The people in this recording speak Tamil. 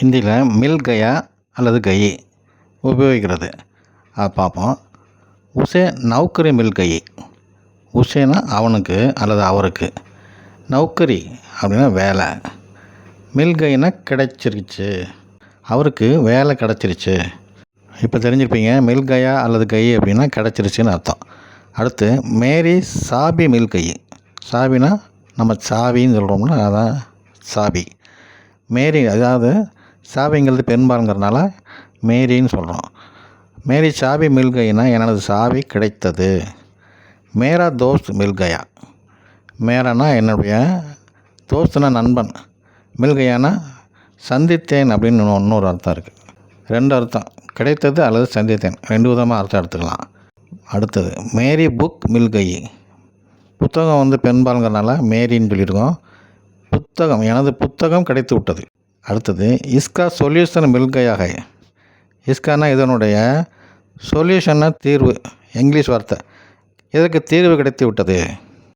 ஹிந்தியில் மில் கயா அல்லது கயி உபயோகிக்கிறது. அதை பார்ப்போம். உசே நௌக்கரி மில் கயி. உசேனா அவனுக்கு அல்லது அவருக்கு. நௌக்கரி அப்படின்னா வேலை. மில் கைனா கிடைச்சிருச்சு. அவருக்கு வேலை கிடச்சிருச்சு. இப்போ தெரிஞ்சிருப்பீங்க மில்கயா அல்லது கை அப்படின்னா கிடச்சிருச்சுன்னு அர்த்தம். அடுத்து மேரி சாபி மில் கை சாபினா நம்ம சாவின்னு சொல்கிறோம்னா அதான் சாபி. மேரி அதாவது சாவிங்கிறது பெரும்பாலுங்கிறதுனால மேரின்னு சொல்கிறோம் மேரி சாவி மில் கைனா எனது சாவி கிடைத்தது. மேரா தோஸ்த் மில்கயா மேரானா என்னுடைய தோஸ்துனா நண்பன். மில்கையானா சந்தித்தேன் அப்படின்னு இன்னொரு அர்த்தம் இருக்குது ரெண்டு அர்த்தம். கிடைத்தது அல்லது சந்தித்தேன். ரெண்டு விதமாக அர்த்தம் எடுத்துக்கலாம். அடுத்தது மேரி புக் மில்கை புத்தகம் வந்து பெண்பாலுங்கிறனால மேரின்னு சொல்லியிருக்கோம். புத்தகம் எனது புத்தகம் கிடைத்து விட்டது அடுத்தது இஸ்கா சொல்யூஷன் மில்கையாக. இஸ்கானா இதனுடைய சொல்யூஷன்னா தீர்வு இங்கிலீஷ் வார்த்தை. இதற்கு தீர்வு கிடைத்து விட்டது